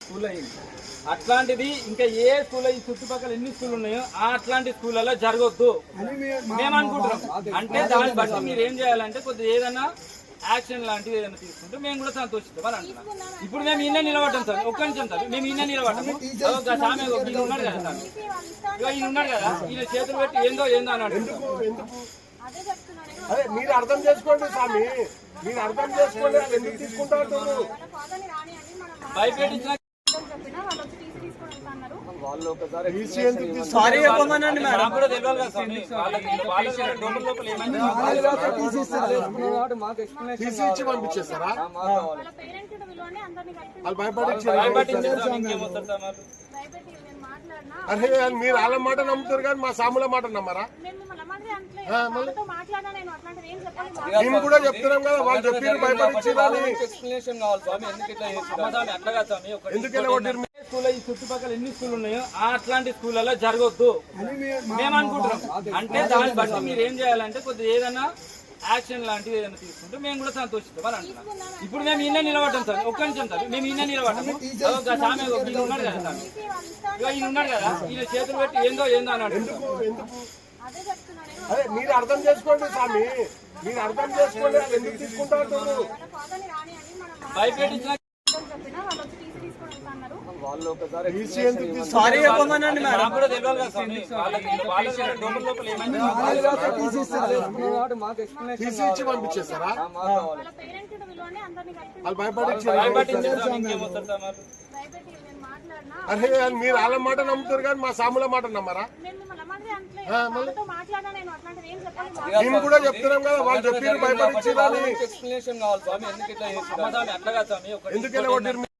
School అయింది అట్లాంటిది ఇంకా ఏ స్కూల్ ఈ చుట్టుపక్కల ఎన్ని స్కూల్ ఉన్నాయో ఆ అట్లాంటి స్కూళ్ళలో జరగొద్దు. మేము అనుకుంటున్నాం. అంటే దాన్ని బట్టి మీరు ఏం చేయాలంటే కొద్దిగా ఏదైనా యాక్షన్ లాంటిది ఏదైనా తీసుకుంటే మేము కూడా సంతోషిస్తాం అని అంటున్నాం. ఇప్పుడు మేము ఈయన నిలబడ్డాం సార్. ఒక్క నిమిషం సార్. మేము ఈయన నిలబడ్డాము. ఒక సామె ఒక ఈయన ఉన్నాడు కదా సార్. ఇగో ఈయన ఉన్నాడు కదా. ఈయన చేతులు పెట్టి ఏందో ఏందో అని అంటున్నాం. అదే మీరు అర్థం చేసుకోండి స్వామి. మీరు అర్థం చేసుకోండి ఎందుకు తీసుకుంటారు? వాళ్ళ పంపించేస్తారా? వాళ్ళ అరే మీరు వాళ్ళ మాట నమ్ముతారు కానీ మా సాముల మాట నమ్మరా? మేము కూడా చెప్తున్నాం కదా వాళ్ళు చెప్పారు ఎందుకు స్కూల్ ఈ చుట్టుపక్కల ఎన్ని స్కూల్ ఉన్నాయో ఆ అట్లాంటి స్కూళ్ళలో జరగొద్దు. మేము అనుకుంటున్నాం. అంటే దాన్ని బట్టి మీరు ఏం చేయాలంటే కొద్దిగా ఏదైనా యాక్షన్ లాంటిది ఏదైనా తీసుకుంటే మేము కూడా సంతోషిస్తాం. అని అంటున్నాం ఇప్పుడు మేము ఈయన నిలబడ్డాం సార్ ఒక్క నిమిషం సార్. మేము ఈయన నిలబడ్డాము ఒక సామె ఈయన ఉన్నాడు కదా సార్. ఇగో ఈయన ఉన్నాడు కదా ఈయన చేతులు పెట్టి ఏందో ఏందో అని అంటున్నాం ఎందుకు? అదే మీరు అర్థం చేసుకోండి స్వామి. మీరు అర్థం చేసుకోండి అది ఎందుకు తీసుకుంటా తీసి పంపించేస్తారా? వాళ్ళ అరే మీరు వాళ్ళ మాట నమ్ముతారు కానీ మా సాముల మాట నమ్మరా? మేము కూడా చెప్తున్నాం కదా వాళ్ళు కావాలి స్వామి ఎందుకు ఇట్లా